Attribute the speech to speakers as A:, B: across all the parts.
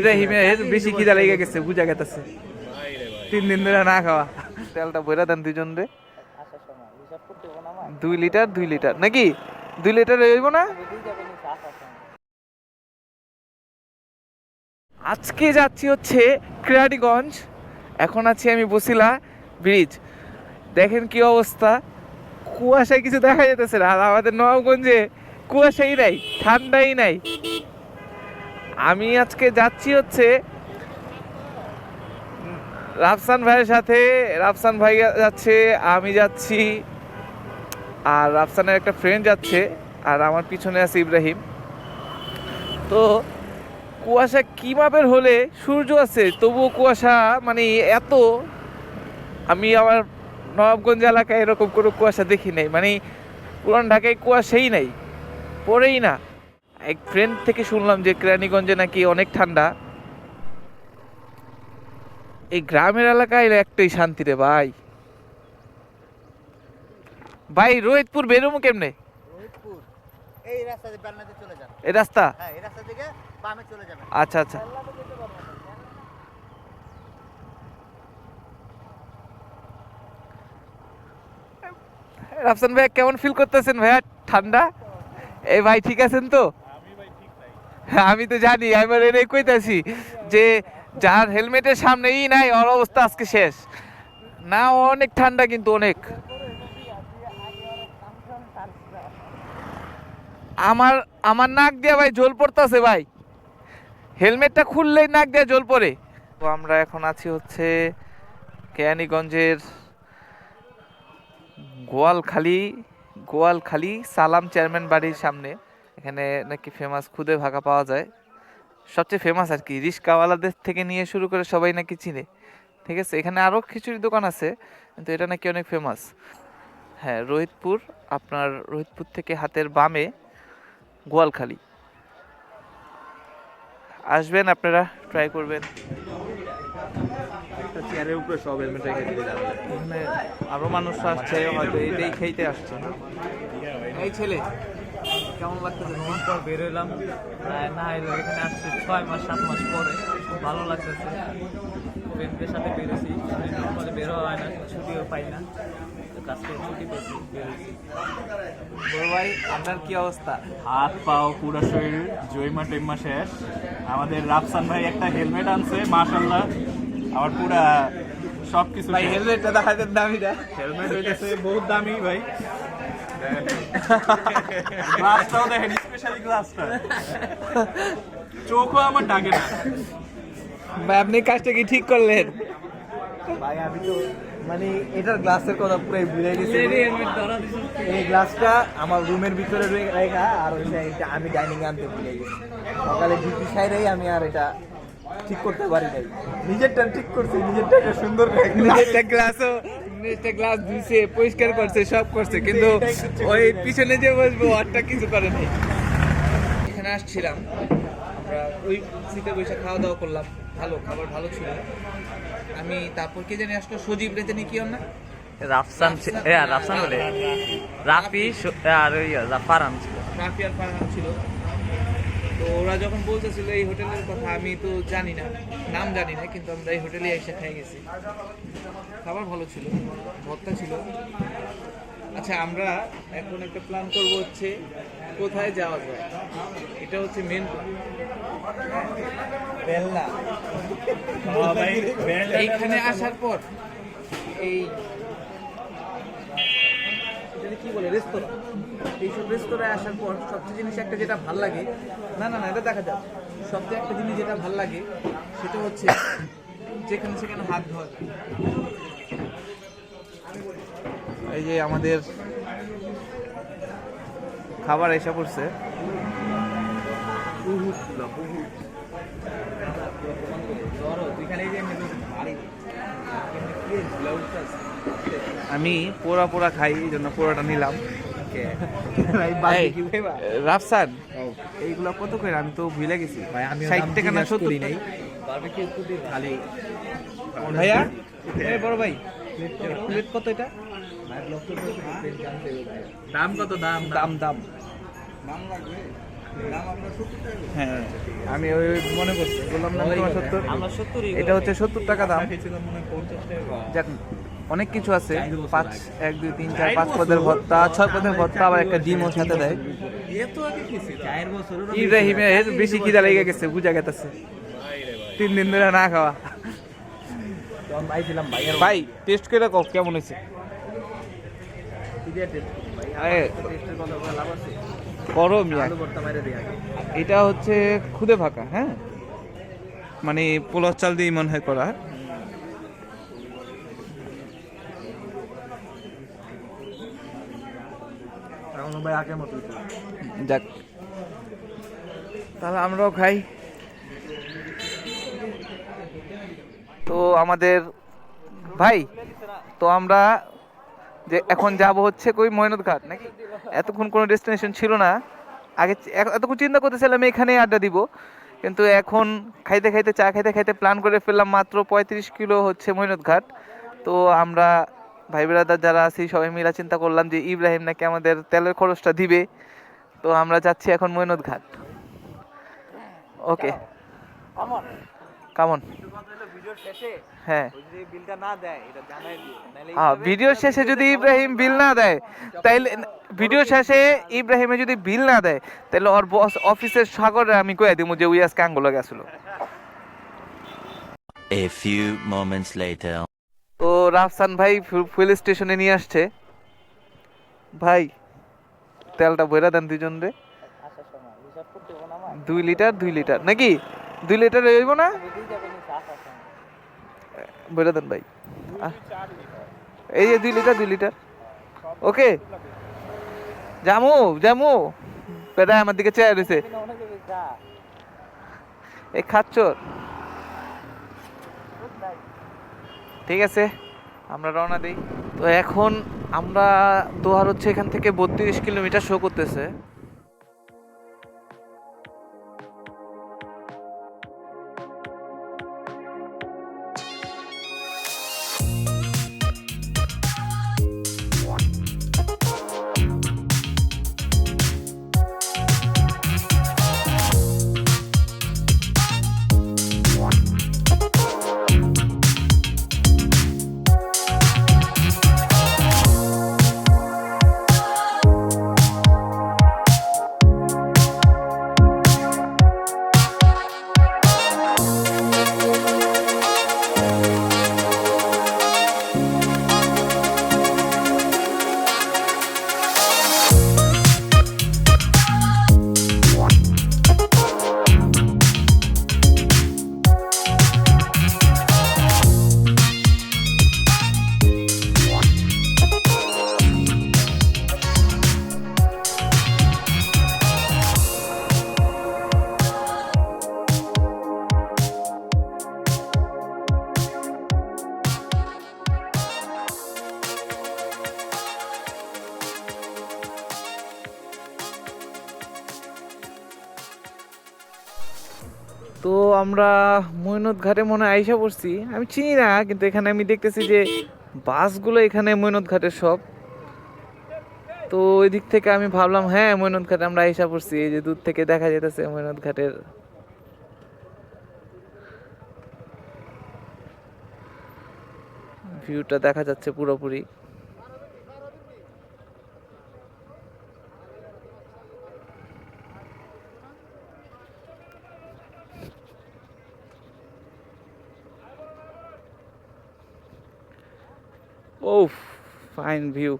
A: ইব্রাহিমের বেশি খিদা লেগে গেছে বুঝা গেছে তিন দিন ধরে না খাওয়া। তেলটা বইরা দেন দুজন রে। দুই লিটার দুই লিটার। নাকি? দুই লিটার হইব না? আজকে যাচ্ছি হচ্ছে কেরানীগঞ্জ। এখন আছি আমি বসিলা ব্রিজ। দেখেন কি অবস্থা। কুয়াশায় কিছু দেখা যেতেছে না। আর আমাদের নবাবগঞ্জে কুয়াশাই নাই ঠান্ডাই নাই। আমি আজকে যাচ্ছি হচ্ছে রাফসান ভাইয়ের সাথে। রাফসান ভাই যাচ্ছে, আমি যাচ্ছি। আর রাফসানের একটা ফ্রেন্ড যাচ্ছে, আর আমার পিছনে আছে ইব্রাহিম। তো কুয়াশা কি মাপের হলে সূর্য আছে, তবুও কুয়াশা মানে এত, আমি আমার নবাবগঞ্জ এলাকায় এরকম কোনো কুয়াশা দেখি নাই। মানে পুরান ঢাকায় কুয়াশাই নাই, পড়েই না। এক ফ্রেন্ড থেকে শুনলাম যে কেরানীগঞ্জে নাকি অনেক ঠান্ডা। এই গ্রামের এলাকায় একটাই শান্তি রে ভাই। ভাই রোহিতপুর বেরোমু কেমনে?
B: এই রাস্তা হ্যাঁ
A: আচ্ছা আচ্ছা। রাফসান ভাই কেমন ফিল করতেছেন ভাইয়া? ঠান্ডা? এই ভাই ঠিক আছেন তো? আমি তো জানি, আমি এনে কইতাছি যে যার হেলমেটের সামনেই নাই, ওর অবস্থা আজকে শেষ। না অনেক ঠান্ডা কিন্তু অনেক। আমার আমার নাক দিয়ে ভাই জল পড়তেছে ভাই। হেলমেটটা খুললেই নাক দিয়ে জল পড়ে। তো আমরা এখন আছি হচ্ছে কেয়ানীগঞ্জের গোয়ালখালি গোয়ালখালি সালাম চেয়ারম্যান বাড়ির সামনে। এখানে নাকি ফেমাস খুদে ভাগা পাওয়া যায়। সবচেয়ে ফেমাস আর কি রিস্কাওয়ালাদের থেকে নিয়ে শুরু করে সবাই নাকি চিনে। ঠিক আছে এখানে আরও খিচুড়ি দোকান আছে কিন্তু এটা নাকি অনেক ফেমাস হ্যাঁ রোহিতপুর আপনার রোহিতপুর থেকে হাতের বামে গোয়ালখালি। আসবেন আপনারা ট্রাই করবেন।
C: চেয়ারের উপরে সব হেলমেট রেখে দিলে যাবে।
A: এখানে আরও মানুষ আসছে হয়তো এটাই খেইতে আসছে এই ছেলে কেমন লাগতেছে তোমার?
D: পর বেরোলাম প্রায় না এখানে আসছি ছয় মাস সাত মাস পরে। খুব ভালো লাগতেছে। ফ্রেন্ডদের সাথে বেরোছি। নর্মালি বেরো হয় না ছুটিও পাই না। তো কাজ ছুটি পেয়েছি বেরোছি
A: বড় ভাই আপনার কি অবস্থা?
C: হাত পাও পুরো শরীর জয়মা টেম্মা শেষ। আমাদের রাফসান ভাই একটা হেলমেট আনছে মাশাল্লাহ আমার পুরা সব কিছু
A: ভাই হেলমেটটা দেখা দেন দামিটা।
C: হেলমেট হইতেছে বহুত দামি ভাই। গ্লাসটাও দেখেন স্পেশালি গ্লাসটা চোখও আমার ডাকে না।
A: ভাই আপনি কাজটা কি ঠিক করলেন?
B: ভাই আমি তো মানে এটার গ্লাসের কথা পুরাই ভুলে গেছি। এই গ্লাসটা আমার রুমের ভিতরে রেখা আর এটা আমি ডাইনিং আনতে ভুলে গেছি। সকালে ডিউটি সাইডেই আমি আর এটা ঠিক করতে পারি নাই। নিজেরটা ঠিক করছি নিজেরটা সুন্দর করে
A: একটা গ্লাসও একটা গ্লাস ধুইছে পরিষ্কার করছে সব করছে কিন্তু ওই পিছনে যে বসবো ওরটা কিছু করে নাই। এখানে আসছিলাম আমরা ওই সিটে বসে খাওয়া দাওয়া করলাম ভালো খাবার ভালো ছিল। আমি তারপর কে জানি আসলো সজীব রে জানি কি ওর না
D: রাফসান এ রাফসান বলে। রাফি আর ওই ফারান ছিল।
A: রাফি আর ফারহান ছিল। তো ওরা যখন বলতেছিল এই হোটেলের কথা, আমি তো জানি না, নাম জানি না, কিন্তু আমরা এই হোটেলে এসে খেয়ে গেছি। খাবার ভালো ছিল, ভর্তা ছিল। আচ্ছা আমরা এখন একটা প্ল্যান করব হচ্ছে কোথায় যাওয়া যায়। এটা হচ্ছে মেন
B: বেল্লা
A: এইখানে আসার পর এই কি বলে? রেস্তোরাঁ। এইসব রেস্তোরাঁয় আসার পর সবচেয়ে জিনিস একটা যেটা ভালো লাগে, না না না, এটা দেখা যাক। সবচেয়ে একটা জিনিস যেটা ভালো লাগে, সেটা হচ্ছে যেখানে সেখানে হাত ধোয়া। এই যে আমাদের খাবার এসে পড়ছে। আমি পোড়া পোড়া খাই, এই জন্য পোড়াটা নিলাম। এই, রাফসান। এইগুলা কত করে? আমি তো ভুলে গেছি।
B: ভাই আমি
A: ষাট টাকা না সত্তর
B: নাই। খালি।
A: ভাইয়া? এই বড় ভাই। প্লেট কত এটা?
D: দাম কত? দাম
A: দাম দাম। হ্যাঁ। আমি ওই মনে করছি বললাম না সত্তর। এটা হচ্ছে সত্তর টাকা দাম। যাক অনেক কিছু আছে। পাঁচ এক দুই তিন চার পাঁচ পদের ভর্তা ছয় পদের ভর্তা আবার একটা ডিমও সাথে দেয়। ইব্রাহিমের বেশি খিদা লেগে গেছে বুঝা গেছে তিন দিন ধরে না খাওয়া।
B: ভাই
A: ভাই টেস্ট করে কও কেমন হয়েছে? এটা হচ্ছে খুদে ফাঁকা হ্যাঁ? মানে পোলার চাল দিয়ে মনে হয় করা।
B: আগের মতো
A: যাক। তাহলে আমরাও খাই। তো আমাদের, ভাই, তো আমরা যে এখন যাব হচ্ছে কই ময়নত ঘাট নাকি? এতক্ষণ কোনো ডেস্টিনেশন ছিল না। আগে এতক্ষণ চিন্তা করতেছিলাম এখানেই আড্ডা দিব। কিন্তু এখন খাইতে খাইতে, চা খাইতে খাইতে প্ল্যান করে ফেললাম মাত্র পঁয়ত্রিশ কিলো হচ্ছে মৈনত ঘাট। তো আমরা ভাই ব্রাদার যারা আছি সবাই মিলা চিন্তা করলাম যে ইব্রাহিম নাকি আমাদের তেলের খরচটা দিবে। তো আমরা যাচ্ছি এখন মৈনত ঘাট। ওকে কেমন হ্যাঁ।
B: যদি বিলটা না দেয় এটা জানাই দিও। নাহলে
A: হ্যাঁ ভিডিও শেষে যদি ইব্রাহিম বিল না দেয় তাইলে ভিডিও শেষে ইব্রাহিমে যদি বিল না দেয় তাহলে ওর বস অফিসের সাগরে আমি কয়ে দিব যে উই আজকে আঙ্গুলো গেছিল।
E: A few moments later.
A: Rafsan ভাই ফুয়েল স্টেশনে নিয়ে আসছে। ভাই তেলটা বইরা দেন দুইজন রে।
B: আমার।
A: দুই লিটার দুই লিটার। নাকি? দুই লিটার হইব না?
B: বুঝেই যাবে নি আসার সময়
A: বইরা দেন ভাই। এই যে দুই লিটার দুই লিটার। ওকে। জামু জামু। পেটা আমার দিকে চেয়ে রয়েছে এই খাচ্চর ঠিক আছে। আমরা রওনা দিই। তো এখন আমরা দোহার হচ্ছে এখান থেকে বত্রিশ কিলোমিটার শো করতেছে। তো আমরা মৈনত ঘাটে মনে হয় আইসা পড়ছি। আমি চিনি না, কিন্তু এখানে আমি দেখতেছি যে বাসগুলো এখানে মৈনত ঘাটের সব। তো ওই দিক থেকে আমি ভাবলাম হ্যাঁ মৈনত ঘাটে আমরা আইসা পড়ছি। এই যে দূর থেকে দেখা যেতেছে মৈনত ঘাটের ভিউটা দেখা যাচ্ছে পুরোপুরি। Fine view.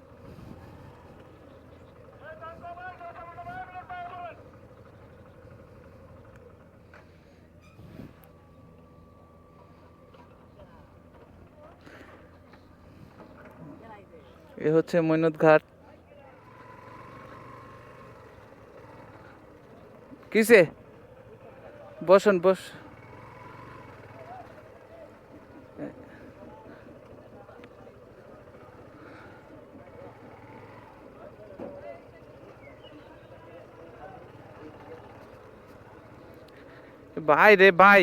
A: এ হচ্ছে মৈনত ঘাট কিসে বসুন বস ভাই রে ভাই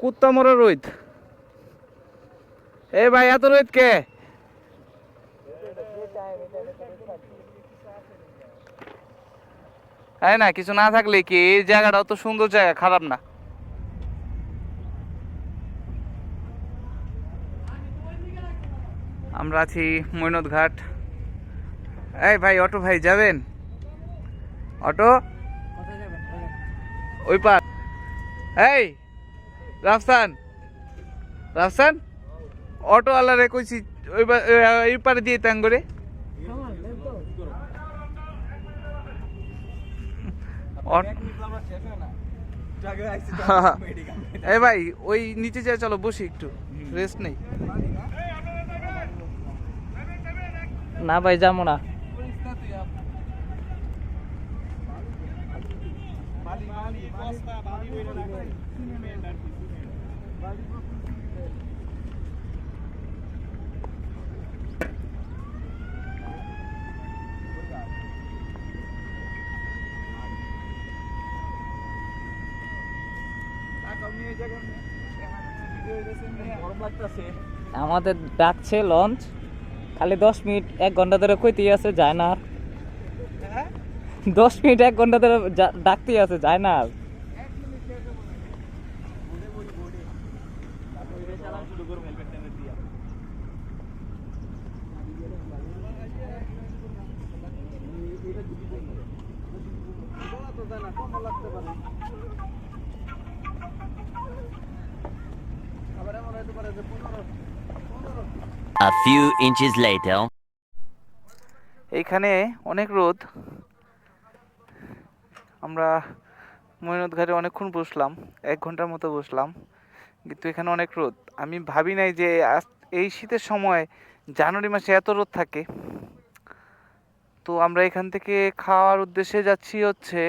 A: কুত্তা মরা রোহিত। এ ভাই এত রোহিত কে? তাই না কিছু না থাকলে কি এই জায়গাটাও তো সুন্দর জায়গা খারাপ না। আমরা আছি মৈনদ ঘাট। এই ভাই অটো ভাই যাবেন? অটো? ওই পার। এই, রাফসান রাফসান, অটো আলারে কইছি, ওই পারে দিয়ে তাং করে এই ভাই, ওই নিচে যায় চলো, বসি একটু রেস্ট নেই।
D: না ভাই যাব না। আমাদের ডাকছে লঞ্চ খালি দশ মিনিট এক ঘণ্টা ধরে কইতেই আছে যায় না আর। দশ মিনিট এক ঘণ্টা ধরে ডাকতেই আছে যায় না আর
E: A few inches later.
A: এইখানে অনেক রোদ আমরা মৈনদ ঘাটে অনেকক্ষণ বসলাম, এক ঘণ্টার মতো বসলাম, কিন্তু এখানে অনেক রোদ। আমি ভাবি নাই যে এই শীতের সময় জানুয়ারি মাসে এত রোদ থাকে। তো আমরা এখান থেকে খাওয়ার উদ্দেশ্যে যাচ্ছি হচ্ছে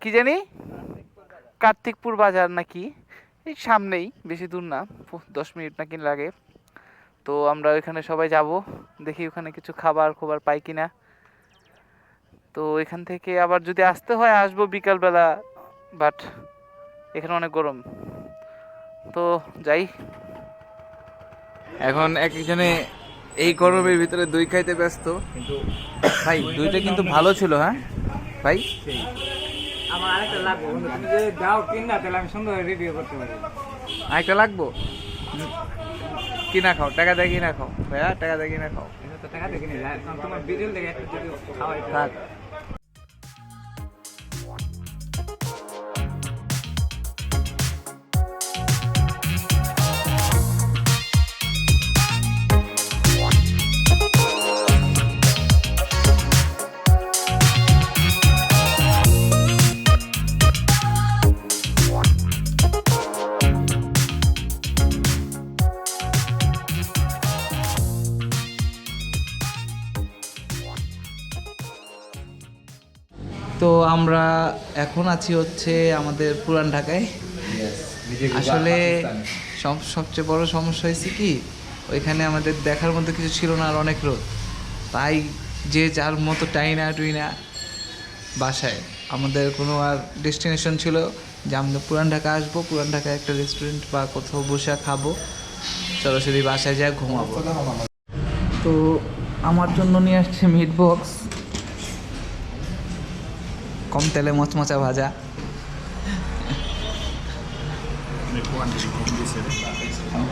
A: কি জানি? কার্তিকপুর বাজার নাকি? এই সামনেই, বেশি দূর না দশ মিনিট নাকি লাগে। তো আমরা ওইখানে সবাই যাব, দেখি ওখানে কিছু খাবার খোবার পাই কিনা। তো এখান থেকে আবার যদি আসতে হয় আসব বিকালবেলা বাট এখানে অনেক গরম। তো যাই। এখন এক একজনে এই গরমের ভিতরে দই খাইতে ব্যস্ত কিন্তু ভাই দইটা কিন্তু ভালো ছিল হ্যাঁ? ভাই?
D: আমার আরেকটা লাগবে তুমি যদি দাও কিন না তাহলে আমি সুন্দর রিভিউ করতে পারি।
A: আরেকটা লাগবো? কিনা খাও টাকা দিয়ে কিনা খাও। ভাইয়া টাকা দিয়ে কিনা খাও।
D: টাকা দেখে নিলে তোমার বিজল দেখে খাওয়াই।
A: থাক। এখন আছি হচ্ছে আমাদের পুরান ঢাকায়। আসলে সব- সবচেয়ে বড় সমস্যা হয়েছে কি ওইখানে আমাদের দেখার মতো কিছু ছিল না আর অনেক রোদ। তাই যে যার মতো টাইনা টুইনা বাসায়। আমাদের কোনো আর ডেস্টিনেশন ছিল যে আমরা পুরান ঢাকা আসব পুরান ঢাকায় একটা রেস্টুরেন্ট বা কোথাও বসে খাব। সরাসরি বাসায় যা ঘুমাবো। তো আমার জন্য নিয়ে আসছে মিট বক্স কম তেলে মচমচা ভাজা।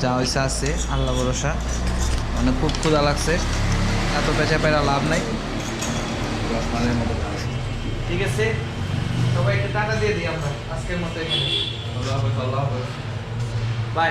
A: যা হয়েছে আছে আল্লাহ ভরসা। মানে খুব ক্ষুদা লাগছে। এত পেঁচা পেরা লাভ নাই। ঠিক আছে? সবাই একটু টাকা দিয়ে দিই আমরা আজকের মতো এখানে। বাই।